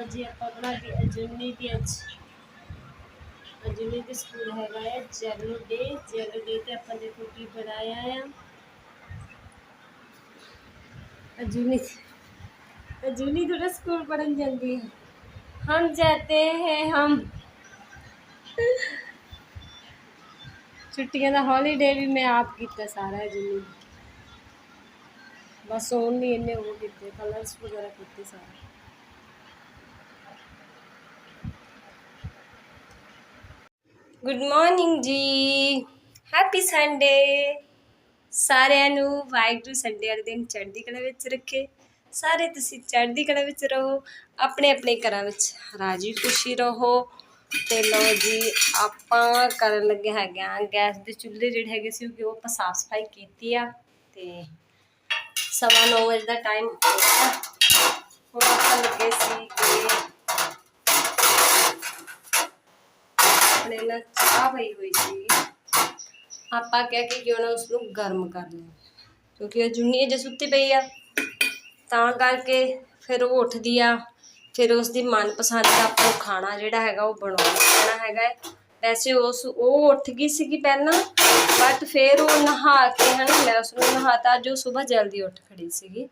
ਲਓ ਜੀ ਆਪਾਂ ਬਣਾ ਕੇ ਅਜੂਨੀ ਦੀ ਅੱਜ ਅਜੂਨੀ ਦੇ ਸਕੂਲ ਹੈਗਾ ਹੈ ਜੈਲੋ ਡੇ ਜੈਲੋ ਡੇ ਤੇ ਆਪਾਂ ਦੇਖੋ ਕੀ ਬਣਾਇਆ ਆ अजूनी अजूनी थोड़ा स्कूल पढ़न जल्दी है हम जाते हैं हम ਛੁੱਟੀਆਂ ਦਾ ਹੌਲੀਡੇ ਵੀ ਮੈਂ ਆਪ ਕੀਤਾ ਸਾਰਾ ਅਜੂਨੀ ਬਸ ਓਨਲੀ ਇੰਨੇ ਉਹ ਕੀਤੇ ਕਲਰਸ ਵਗੈਰਾ ਕੀਤੇ ਸਾਰੇ ਗੁੱਡ ਮਾਰਨਿੰਗ ਜੀ ਹੈਪੀ ਸੰਡੇ ਸਾਰਿਆਂ ਨੂੰ ਵਾਹਿਗੁਰੂ ਸੰਡੇ ਵਾਲੇ ਦਿਨ ਚੜ੍ਹਦੀ ਕਲਾ ਵਿੱਚ ਰੱਖੇ। ਸਾਰੇ ਤੁਸੀਂ ਚੜ੍ਹਦੀ ਕਲਾ ਵਿੱਚ ਰਹੋ। ਆਪਣੇ ਆਪਣੇ ਘਰਾਂ ਵਿੱਚ ਰਾਜੀ ਖੁਸ਼ੀ ਰਹੋ। ਤੇ ਲਓ ਜੀ, ਆਪਾਂ ਕਰਨ ਲੱਗੇ ਹੈਗੇ ਆ ਗੈਸ ਦੇ ਚੁੱਲ੍ਹੇ ਜਿਹੜੇ ਹੈਗੇ ਸੀ, ਉਹ ਆਪਾਂ ਸਾਫ਼ ਸਫ਼ਾਈ ਕੀਤੀ ਆ। ਤੇ ਸਵਾ ਨੌ ਵਜੇ ਦਾ ਟਾਈਮ ਹੋ ਗਿਆ। ਹੁਣ ਆਪਾਂ ਲੱਗੇ ਸੀ ਕਿ ਆਪਣੇ ਨਾਲ ਚਾਹ ਪਈ ਹੋਈ ਸੀ। ਆਪਾਂ ਕਹਿ ਕੇ ਕਿਉਂ ਨਾ ਉਸ ਨੂੰ ਗਰਮ ਕਰ ਲਿਆ ਕਿਉਂਕਿ ਉਹ ਜੁੰਨੀ ਜੇ ਸੁੱਤੀ ਪਈ ਆ। ਤਾਂ ਕਰਕੇ ਫਿਰ ਉਹ ਉੱਠਦੀ ਆ। ਫਿਰ ਉਸ ਦੀ ਮਨਪਸੰਦ ਦਾ ਆਪਾਂ ਖਾਣਾ ਜਿਹੜਾ ਹੈਗਾ ਉਹ ਬਣਾਉਣਾ ਪੈਣਾ ਹੈਗਾ ਹੈ। ਵੈਸੇ ਉਸ ਉਹ ਉੱਠ ਗਈ ਸੀਗੀ ਪਹਿਲਾਂ ਬਟ ਫਿਰ ਉਹ ਨਹਾ ਕੇ ਹਨ ਮੈਂ ਉਸ ਨੂੰ ਨਹਾਤਾ ਜੋ ਸਵੇਰ ਜਲਦੀ ਉੱਠ ਖੜੀ ਸੀਗੀ।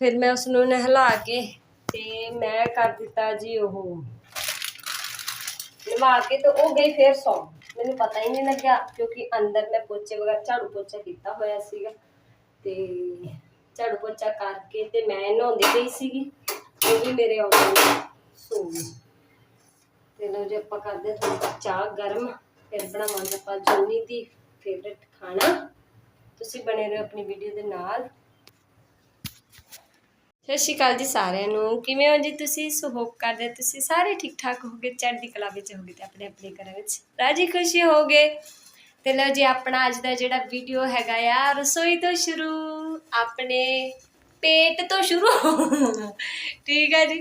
ਫਿਰ ਮੈਂ ਉਸ ਨੂੰ ਨਹਿਲਾ ਕੇ ਤੇ ਮੈਂ ਕਰ ਦਿੱਤਾ ਜੀ ਉਹ ਨਵਾ ਕੇ ਤੇ ਉਹ ਗਈ ਫਿਰ ਸੌਂ। ਮੈਨੂੰ ਪਤਾ ਹੀ ਨਹੀਂ ਲੱਗਿਆ, ਕਿਉਂਕਿ ਅੰਦਰ ਮੈਂ ਪੋਚੇ ਵਗੈਰਾ, ਝਾੜੂ ਪੋਚਾ ਕੀਤਾ ਹੋਇਆ ਸੀਗਾ। ਤੇ ਝਾੜੂ ਪੋਚਾ ਕਰਕੇ ਤੇ ਮੈਂ ਨਹਾਉਂਦੀ ਪਈ ਸੀਗੀ, ਉਹ ਵੀ ਮੇਰੇ ਆਉਂਦੇ ਸੋ ਗਈ। ਤੇ ਲਓ ਜੀ, ਆਪਾਂ ਕਰਦੇ ਚਾਹ ਗਰਮ। ਫਿਰ ਬਣਾਵਾਂਗੇ ਆਪਾਂ ਜੁੰਨੀ ਦੀ ਫੇਵਰਟ ਖਾਣਾ। ਤੁਸੀਂ ਬਣੇ ਰਹੋ ਆਪਣੀ ਵੀਡੀਓ ਦੇ ਨਾਲ। ਸਤਿ ਸ਼੍ਰੀ ਅਕਾਲ ਜੀ ਸਾਰਿਆਂ ਨੂੰ। ਕਿਵੇਂ ਹੋ ਜੀ ਤੁਸੀਂ? ਸੋ ਹੋਪ ਕਰਦੇ ਤੁਸੀਂ ਸਾਰੇ ਠੀਕ ਠਾਕ ਹੋਗੇ ਚੜ੍ਹਦੀ ਕਲਾ ਵਿੱਚ ਹੋਗੇ ਤੇ ਆਪਣੇ ਆਪਣੇ ਘਰਾਂ ਵਿੱਚ। ਰਾਜੀ ਖੁਸ਼ੀ ਹੋਗੇ ਤੇ ਲਓ ਜੀ ਆਪਣਾ ਅੱਜ ਦਾ ਜਿਹੜਾ ਵੀਡੀਓ ਹੈਗਾ ਆ, ਰਸੋਈ ਤੋਂ ਸ਼ੁਰੂ, ਆਪਣੇ ਪੇਟ ਤੋਂ ਸ਼ੁਰੂ। ਠੀਕ ਹੈ ਜੀ।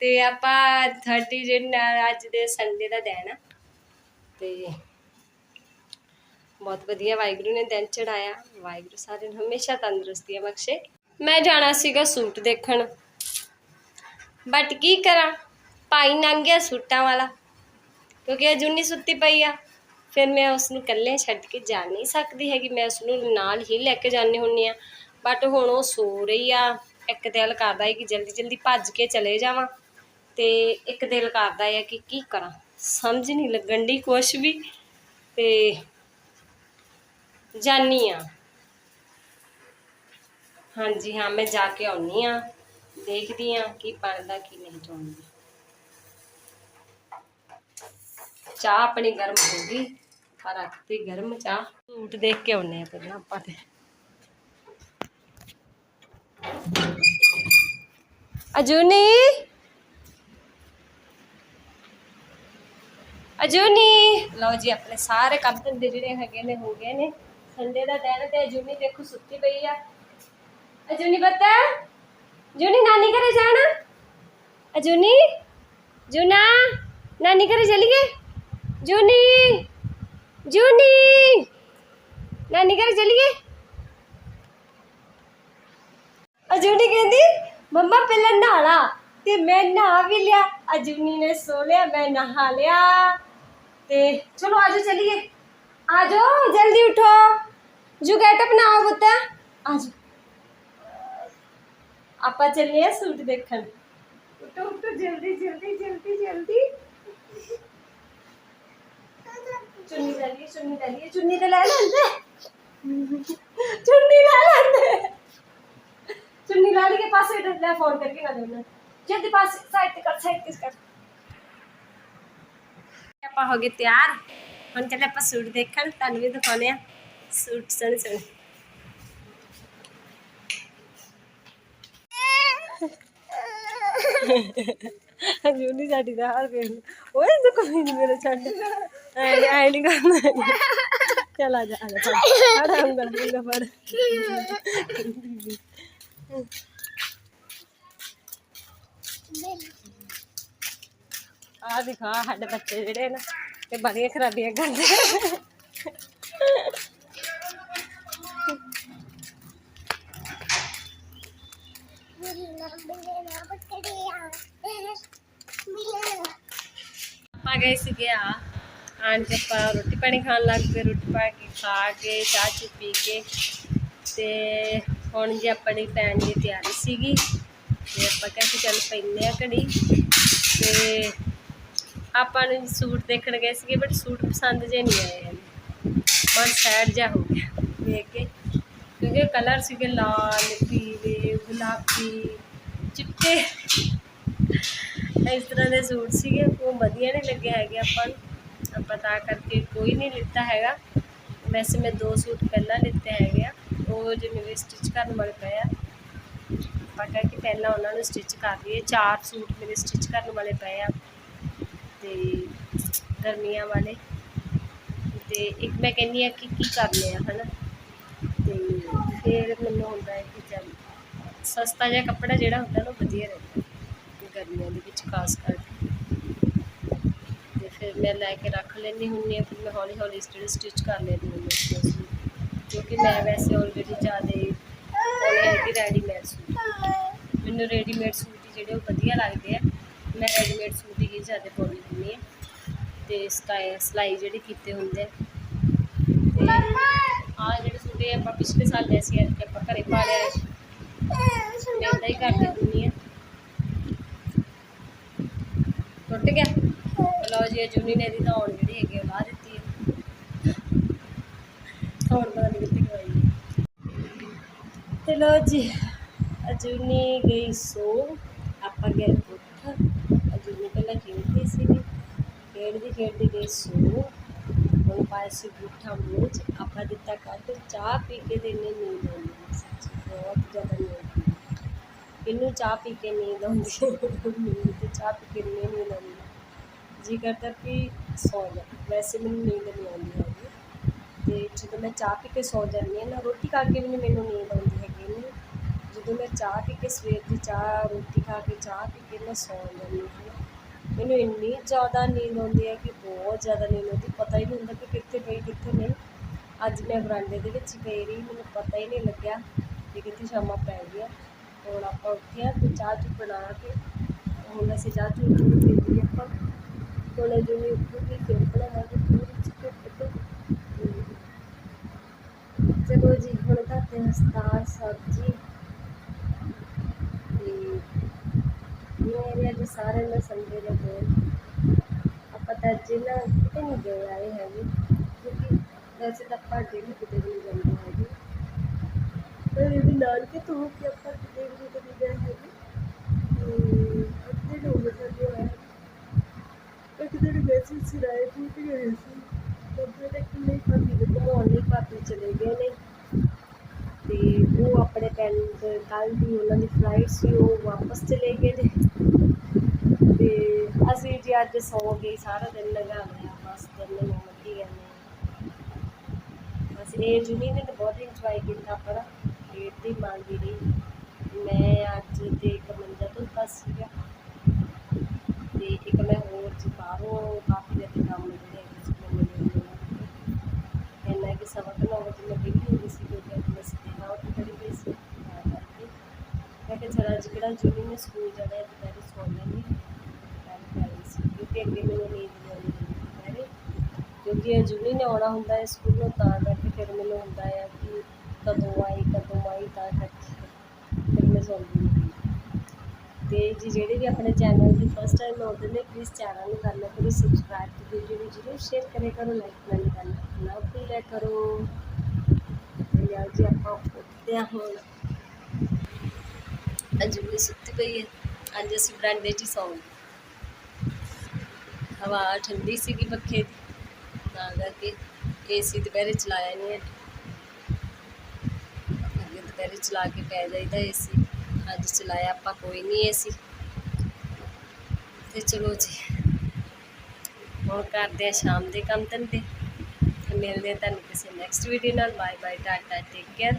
ਤੇ ਆਪਾਂ 30 ਜਿਹੜਾ ਅੱਜ ਦੇ ਸੰਡੇ ਦਾ ਦਿਨ ਆ। ਤੇ ਬਹੁਤ ਵਧੀਆ ਵਾਹਿਗੁਰੂ ਨੇ ਦਿਨ ਚੜਾਇਆ ਵਾਹਿਗੁਰੂ ਸਾਰਿਆਂ ਨੂੰ ਹਮੇਸ਼ਾ ਤੰਦਰੁਸਤੀਆਂ ਬਖਸ਼ੇ। ਮੈਂ ਜਾਣਾ ਸੀਗਾ ਸੂਟ ਦੇਖਣ। ਬਟ ਕੀ ਕਰਾਂ? ਭਾਈ ਲੰਘ ਗਿਆ ਸੂਟਾਂ ਵਾਲਾ। ਕਿਉਂਕਿ ਅਜੂਨੀ ਸੁੱਤੀ ਪਈ ਆ। ਫਿਰ ਮੈਂ ਉਸ ਨੂੰ ਇਕੱਲੇ ਛੱਡ ਕੇ ਜਾ ਨਹੀਂ ਸਕਦੀ ਹੈਗੀ। ਮੈਂ ਉਸ ਨੂੰ ਨਾਲ ਹੀ ਲੈ ਕੇ ਜਾਂਦੀ ਹੁੰਨੀ ਆ। ਬਟ ਹੁਣ ਉਹ ਸੋ ਰਹੀ ਆ। ਇੱਕ ਦਿਲ ਕਰਦਾ ਹੈ ਕਿ ਜਲਦੀ ਜਲਦੀ ਭੱਜ ਕੇ ਚਲੇ ਜਾਵਾਂ। ਤੇ ਇੱਕ ਦਿਲ ਕਰਦਾ ਹੈ ਕਿ ਕੀ ਕਰਾਂ? ਸਮਝ ਨਹੀਂ ਲੱਗਣ ਦੀ ਕੁਛ ਵੀ। ਤੇ ਜਾਨੀ ਆ। ਹਾਂਜੀ, ਹਾਂ, ਮੈਂ ਜਾ ਕੇ ਆਉਣੀ ਆ ਦੇਖਦੀ ਆ ਕੀ ਬਣਦਾ, ਕੀ ਨਹੀਂ ਚਾਹੁੰਦੀ ਚਾਹ ਆਪਣੀ ਗਰਮ ਹੋ ਗਈ। ਪਰ ਰੱਖਤੀ ਗਰਮ ਚਾਹ। ਸੂਟ ਦੇਖ ਕੇ ਆਉਣੇ ਆ ਪਹਿਲਾਂ ਆਪਾਂ ਤੇ। ਅਜੂਨੀ? ਅਜੂਨੀ? ਲਓ ਜੀ, ਆਪਣੇ ਸਾਰੇ ਕੰਮ ਧੰਦੇ ਜਿਹੜੇ ਹੈਗੇ ਨੇ, ਹੋ ਗਏ ਨੇ। ਸੰਡੇ ਦਾ ਦਿਨ ਤੇ ਅਜੂਨੀ ਦੇਖੋ ਸੁੱਤੀ ਪਈ ਆ। ਅਜੂਨੀ ਬੱਤਾ ਜੂਨੀ ਨਾਨੀ ਘਰੇ ਜਾਣਾ? ਅਜੂਨੀ, ਜੂਨਾ, ਨਾਨੀ ਘਰੇ ਚਲੀਏ? ਜੂਨੀ ਜੂਨੀ, ਨਾਨੀ ਘਰੇ ਚਲੀਏ? ਅਜੂਨੀ ਕਹਿੰਦੀ, ਮੰਮਾ ਪਹਿਲਾਂ ਨਹਾ ਤੇ ਮੈਂ ਨਹਾ ਵੀ ਲਿਆ। ਅਜੂਨੀ ਨੇ ਸੋ ਲਿਆ, ਮੈਂ ਨਹਾ ਲਿਆ। ਤੇ ਚਲੋ ਆਜੋ ਚਲੀਏ। ਆਜੋ ਜਲਦੀ ਉਠੋ। ਜੂ ਗੈਟ ਅਪ ਨਾ ਆਓ ਬੁੱਤਾ ਆਜੋ ਆਪਾਂ ਚੱਲੇ ਸੂਟ ਦੇਖਣ ਉਠੋ ਉਠੋ ਜਲਦੀ ਜਲਦੀ ਜਲਦੀ ਜਲਦੀ ਚੁੰਨੀ ਲੈ ਲਈ ਚੁੰਨੀ ਲੈ ਲਈ ਚੁੰਨੀ ਤੇ ਲੈ ਲੈਂਦੇ ਚੁੰਨੀ ਲੈ ਲੈਂਦੇ ਚੁੰਨੀ ਲਾ ਲਈ ਕੇ ਪਾਸੇ ਲੈ ਫੋਨ ਕਰਕੇ ਨਾ ਦੇਣਾ ਜਲਦੀ ਪਾਸੇ ਸਾਈਡ ਤੇ ਕਰ ਸਾਈਡ ਤੇ ਕਰ ਆਪਾਂ ਹੋ ਗਏ ਤਿਆਰ ਹੁਣ ਚੱਲੇ ਆਪਾਂ ਸੂਟ ਦੇਖਣ ਤੁਹਾਨੂੰ ਵੀ ਦਿਖਾਉਣੇ ਆ ਸੂਟ ਸੋਹਣੇ ਸੋਹਣੇ ਜੂਨੀ ਸਾਡੀ ਦਾ ਹਾਲ ਵੇਖ ਓਏ ਤੂੰ ਕੋਈ ਨਹੀਂ ਮੇਰੇ ਛੱਡ। ਐ ਐ ਨਹੀਂ ਕਰਨਾ। ਚਲ ਆ ਜਾ ਆ ਜਾ, ਫੜ। ਫੜ ਉਂਗਲ ਉਂਗਲ ਫੜ। ਆ ਦਿਖਾ ਸਾਡੇ ਬੱਚੇ ਜਿਹੜੇ ਨਾ, ਤੇ ਬੜੀਆਂ ਖਰਾਬੀਆਂ ਕਰਦੇ। ਗਏ ਸੀਗੇ ਆ। ਆਣ ਕੇ ਆਪਾਂ ਰੋਟੀ ਪਾਣੀ ਖਾਣ ਲੱਗ ਪਏ, ਰੋਟੀ ਪਾ ਕੇ ਖਾ ਕੇ, ਚਾਹ ਚੁ ਪੀ ਕੇ। ਤੇ ਹੁਣ ਜੀ ਆਪਣੀ ਪੈਣ ਦੀ ਤਿਆਰੀ ਸੀਗੀ। ਤੇ ਆਪਾਂ ਕਹਿੰਦੇ ਚੱਲ ਪੈਂਦੇ ਆ ਘੜੀ। ਤੇ ਆਪਾਂ ਨੇ ਸੂਟ ਦੇਖਣ ਗਏ ਸੀਗੇ ਬਟ ਸੂਟ ਪਸੰਦ ਜੇ ਨਹੀਂ ਆਏ ਹਨ ਮਨ ਸੈਡ ਜਿਹਾ ਹੋ ਗਿਆ ਦੇਖ ਕੇ। ਕਿਉਂਕਿ ਕਲਰ ਸੀਗੇ ਲਾਲ, ਪੀਲੇ ਗੁਲਾਬੀ ਚਿੱਟੇ। ਇਸ ਤਰ੍ਹਾਂ ਦੇ ਸੂਟ ਸੀਗੇ, ਉਹ ਵਧੀਆ ਨਹੀਂ ਲੱਗੇ ਹੈਗੇ ਆਪਾਂ ਨੂੰ। ਆਪਾਂ ਤਾਂ ਕਰਕੇ ਕੋਈ ਨਹੀਂ ਲਿੱਤਾ ਹੈਗਾ। ਵੈਸੇ ਮੈਂ ਦੋ ਸੂਟ ਪਹਿਲਾਂ ਲਿੱਤੇ ਹੈਗੇ ਆ, ਉਹ ਜੋ ਮੇਰੇ ਸਟਿਚ ਕਰਨ ਵਾਲੇ ਪਏ ਆ। ਆਪਾਂ ਕਹਿ ਕੇ ਪਹਿਲਾਂ ਉਹਨਾਂ ਨੂੰ ਸਟਿਚ ਕਰ ਲਈਏ। ਚਾਰ ਸੂਟ ਮੇਰੇ ਸਟਿਚ ਕਰਨ ਵਾਲੇ ਪਏ ਆ। ਤੇ ਗਰਮੀਆਂ ਵਾਲੇ। ਤੇ ਇੱਕ ਮੈਂ ਕਹਿੰਦੀ ਆ ਕਿ ਕੀ ਕਰਨੇ ਆ, ਹਨਾ? ਤੇ ਫਿਰ ਮੈਨੂੰ ਹੁੰਦਾ ਹੈ ਸਸਤਾ ਜਿਹਾ ਕੱਪੜਾ ਜਿਹੜਾ ਹੁੰਦਾ ਨਾ ਵਧੀਆ ਰਹਿੰਦਾ ਗਰਮੀਆਂ ਦੇ ਵਿੱਚ ਖਾਸ ਕਰਕੇ। ਤੇ ਫਿਰ ਮੈਂ ਲੈ ਕੇ ਰੱਖ ਲੈਂਦੀ ਹੁੰਦੀ ਹਾਂ, ਫਿਰ ਮੈਂ ਹੌਲੀ ਹੌਲੀ ਸਟਿਚ ਸਟਿਚ ਕਰ ਲੈਂਦੀ ਹੁੰਦੀ ਹਾਂ ਕਿਉਂਕਿ ਮੈਂ ਵੈਸੇ ਆਲਰੇਡੀ ਜ਼ਿਆਦਾ ਪਾਉਣੇ ਰੈਡੀਮੇਡ ਸੂਟ ਮੈਨੂੰ ਰੈਡੀਮੇਡ ਸੂਟ ਜਿਹੜੇ ਉਹ ਵਧੀਆ ਲੱਗਦੇ ਆ। ਮੈਂ ਰੈਡੀਮੇਡ ਸੂਟ ਹੀ ਜ਼ਿਆਦਾ ਪਾਉਂਦੀ ਹੁੰਦੀ ਹਾਂ। ਤੇ ਸਟਾਈ, ਸਿਲਾਈ ਜਿਹੜੇ ਕੀਤੇ ਹੁੰਦੇ ਆ। ਆ ਜਿਹੜੇ ਸੂਟ ਆਪਾਂ ਪਿਛਲੇ ਸਾਲ ਲਏ ਸੀ ਕਿ ਆਪਾਂ ਘਰੇ ਪਾ ਲਿਆ। ਮੈਂ ਹੀ ਕਰਦੀ ਹੁੰਦੀ ਟੁੱਟ ਗਿਆ? ਲਓ ਜੀ, ਇਹ ਜੁਨੀ ਨੇ ਦੀ ਤਾਂ ਹੁਣ ਜਿਹੜੀ ਹੈਗੀ ਉਹ ਲਾ ਦਿੱਤੀ ਹੈ ਹੁਣ ਪਤਾ ਨਹੀਂ ਕਿੱਥੇ ਗਈ ਤੇ ਲਓ ਜੀ ਅਜੂਨੀ ਗਈ ਸੋ, ਆਪਾਂ ਗਏ ਉੱਠ। ਅਜੂਨੀ ਪਹਿਲਾਂ ਖੇਡਦੀ ਸੀ ਖੇਡਦੀ ਖੇਡਦੀ ਗਈ ਸੋ। ਹੁਣ ਪਾਇਆ ਸੀ ਗੁੱਠਾ ਮੂੰਹ 'ਚ, ਆਪਾਂ ਦਿੱਤਾ ਕੱਢ, ਚਾਹ ਪੀ ਕੇ ਤੇ ਨੀਂਦ ਆਉਂਦੀ ਬਹੁਤ ਜ਼ਿਆਦਾ ਨੀਂਦ ਆਉਂਦੀ। ਹੈ। ਇਹਨੂੰ ਚਾਹ ਪੀ ਕੇ ਨੀਂਦ ਆਉਂਦੀ ਹੈ ਮੈਨੂੰ ਤੇ ਚਾਹ ਪੀ ਕੇ ਨਹੀਂ ਨੀਂਦ ਆਉਂਦੀ ਜੀ ਕਰਦਾ ਕਿ ਸੌ ਜਾ। ਵੈਸੇ ਮੈਨੂੰ ਨੀਂਦ ਨਹੀਂ ਆਉਂਦੀ ਹੈਗੀ। ਤੇ ਜਦੋਂ ਮੈਂ ਚਾਹ ਪੀ ਕੇ ਸੌ ਜਾਂਦੀ ਹਾਂ ਨਾ, ਰੋਟੀ ਖਾ ਕੇ ਵੀ ਨਹੀਂ ਮੈਨੂੰ ਨੀਂਦ ਆਉਂਦੀ ਹੈਗੀ ਨਹੀਂ ਜਦੋਂ ਮੈਂ ਚਾਹ ਪੀ ਕੇ ਸਵੇਰ ਦੀ ਚਾਹ, ਰੋਟੀ ਖਾ ਕੇ ਚਾਹ ਪੀ ਕੇ ਮੈਂ ਸੌ ਜਾਂਦੀ ਹਾਂ। ਮੈਨੂੰ ਇੰਨੀ ਜ਼ਿਆਦਾ ਨੀਂਦ ਆਉਂਦੀ ਹੈ ਕਿ ਬਹੁਤ ਜ਼ਿਆਦਾ ਨੀਂਦ ਆਉਂਦੀ। ਪਤਾ ਹੀ ਨਹੀਂ ਹੁੰਦਾ ਕਿ ਕਿੱਥੇ ਪਈ, ਕਿੱਥੇ ਨਹੀਂ। ਅੱਜ ਮੈਂ ਬਰਾਂਡੇ ਦੇ ਵਿੱਚ ਪਈ ਰਹੀ, ਮੈਨੂੰ ਪਤਾ ਹੀ ਨਹੀਂ ਲੱਗਿਆ। ਕਿ ਕਿੱਥੇ ਸ਼ਾਮਾਂ ਪੈ ਗਈਆਂ ਹੁਣ ਆਪਾਂ ਉੱਠਿਆ ਤੇ ਚਾਹ ਚੁ ਬਣਾ ਕੇ ਹੁਣ ਅਸੀਂ ਚਾਹ ਚੁ ਪੀਂਦੀ ਆਪਾਂ ਹੁਣ ਜਿਵੇਂ ਉੱਠੂਗੀ ਫਿਰ ਬਣਾਵਾਂਗੇ ਪੂਰੀ ਚਿੱਟੇ ਪੱਤੇ ਚਲੋ ਜੀ ਹੁਣ ਕਰਦੇ ਹਾਂ ਸਤਾਰ ਸਬਜ਼ੀ ਤੇ ਮੇਰੇ ਅੱਜ ਸਾਰੇ ਨੇ ਸੰਡੇ ਦੇ ਦਿਨ ਆਪਾਂ ਤਾਂ ਜਿੰਨਾ ਕਿਤੇ ਨਹੀਂ ਗਏ ਆਏ ਹੈਗੇ ਕਿਉਂਕਿ ਵੈਸੇ ਤਾਂ ਆਪਾਂ ਡੇਲੀ ਕਿਤੇ ਵੀ ਨਹੀਂ ਜਾਂਦੇ ਹੈਗੇ ਪਰ ਇਹ ਵੀ ਨਾਲ ਆਪਾਂ ਕਿਤੇ ਵੀ ਕਿਤੇ ਗਏ ਹੈਗੇ। ਤੇ ਅੱਧੇ ਲੋਕ ਸਾਡੇ ਹੋਏ ਇੱਕ ਦਿਨ ਗਏ ਸੀ ਸਿਰਾਏ ਫੂਟ ਗਏ ਸੀ। ਕੱਪੜੇ ਤੱਕ ਨਹੀਂ ਭਾਬੀ ਦੇ ਘੁਮਾਉਣ ਲਈ ਭਾਬੀ ਚਲੇ ਗਏ ਨੇ। ਤੇ ਉਹ ਆਪਣੇ ਪਿੰਡ ਕੱਲ੍ਹ ਦੀ ਉਹਨਾਂ ਦੀ ਫਲਾਈਟ ਸੀ, ਉਹ ਵਾਪਸ ਚਲੇ ਗਏ ਨੇ। ਤੇ ਅਸੀਂ ਜੀ ਅੱਜ ਸੌ ਗਏ, ਸਾਰਾ ਦਿਨ ਲਗਾ ਲਿਆ। ਬਸ ਦਿਨ ਨੂੰ ਮੱਕੀ ਗਏ ਬਸ ਇਹ ਜੁਨੀ ਨੇ ਤਾਂ ਬਹੁਤ ਇੰਜੋਏ ਕੀਤਾ ਪਰ ਡੇਟ ਦੀ ਮੰਗੀ ਰਹੀ ਮੈਂ ਅੱਜ ਤੇ ਇੱਕ ਮੰਜਾ ਤੋਂ ਬਸ ਸੀਗਾ ਤੇ ਇੱਕ ਮੈਂ ਹੋਰ ਜੀ ਬਾਹਰੋਂ ਕਾਫੀ ਦੇ ਕੰਮ ਜਿਹੜੇ ਹੈਗੇ ਸੀ, ਮੈਨੂੰ ਮਿਲੇ ਹੋਏ ਕਿ ਸਵਾ ਕੁ ਨੌ ਵਜੇ ਮੈਂ ਵਿਹਲੀ ਹੋ ਗਈ ਸੀ, ਕਿਉਂਕਿ ਅੱਜ ਮੈਂ ਸਦੇਹਾ ਉੱਠ ਖੜੀ ਪਈ ਸੀ। ਤਾਂ ਕਰਕੇ ਮੈਂ ਕਿਹਾ ਚਲ ਅੱਜ ਕਿਹੜਾ ਜੁਨੀ ਨੇ ਸਕੂਲ ਜਾਣਾ ਹੈ ਦੁਪਹਿਰੇ ਸੌ ਲੈਂਦੀ ਗੱਲ ਕਰ ਸੀ, ਕਿਉਂਕਿ ਅੱਗੇ ਮੈਨੂੰ ਨੀਂਦ ਨਹੀਂ ਆਉਂਦੀ ਦੁਪਹਿਰੇ ਕਿਉਂਕਿ ਇਹ ਨੇ ਆਉਣਾ ਹੁੰਦਾ ਹੈ ਸਕੂਲੋਂ, ਤਾਂ ਕਰਕੇ ਫਿਰ ਮੈਨੂੰ ਹੁੰਦਾ ਹੈ ਕਿ ਕਦੋਂ ਆਈ ਕਦੋਂ ਆਈ ਤਾਂ ਕਰਕੇ ਫਿਰ ਮੈਂ ਸੌਂਦੀ ਨਹੀਂ ਤੇ ਜੀ ਜਿਹੜੇ ਵੀ ਆਪਣੇ ਚੈਨਲ ਦੀ ਫਸਟ ਟਾਈਮ ਆਉਂਦੇ ਨੇ ਪਲੀਜ਼ ਚੈਨਲ ਨੂੰ ਕਰਨਾ ਕਰੋ ਸਬਸਕ੍ਰਾਈਬ ਤੇ ਵੀਡੀਓ ਨੂੰ ਜ਼ਰੂਰ ਸ਼ੇਅਰ ਕਰਿਆ ਕਰੋ ਲਾਈਕ ਕਰਨਾ ਕਰਨਾ ਨਾ ਭੁੱਲਿਆ ਕਰੋ। ਯਾਰ ਜੀ ਆਪਾਂ ਉੱਠਦੇ ਹਾਂ ਹੁਣ। ਅੱਜ ਵੀ ਸੁੱਤੀ ਪਈ ਹੈ, ਅੱਜ ਅਸੀਂ ਬਰਾਂਡੇ 'ਚ ਸੌਂ ਹਵਾ ਠੰਡੀ ਸੀਗੀ ਪੱਖੇ ਦੀ, ਤਾਂ ਕਰਕੇ ਏਸੀ ਦੁਪਹਿਰੇ ਚਲਾਇਆ ਨਹੀਂ ਹੈ ਦੁਪਹਿਰੇ ਚਲਾ ਕੇ ਪੈ ਜਾਈਦਾ ਏਸੀ ਅੱਜ ਚਲਾਇਆ ਆਪਾਂ, ਕੋਈ ਨਹੀਂ ਏਸੀ ਤੇ ਚਲੋ ਜੀ, ਹੁਣ ਕਰਦੇ ਆ ਸ਼ਾਮ ਦੇ ਕੰਮ ਧੰਦੇ। ਮਿਲਦੇ ਆ ਤੁਹਾਨੂੰ ਕਿਸੇ ਨੈਕਸਟ ਵੀਡੀਓ ਨਾਲ। Bye bye tata take care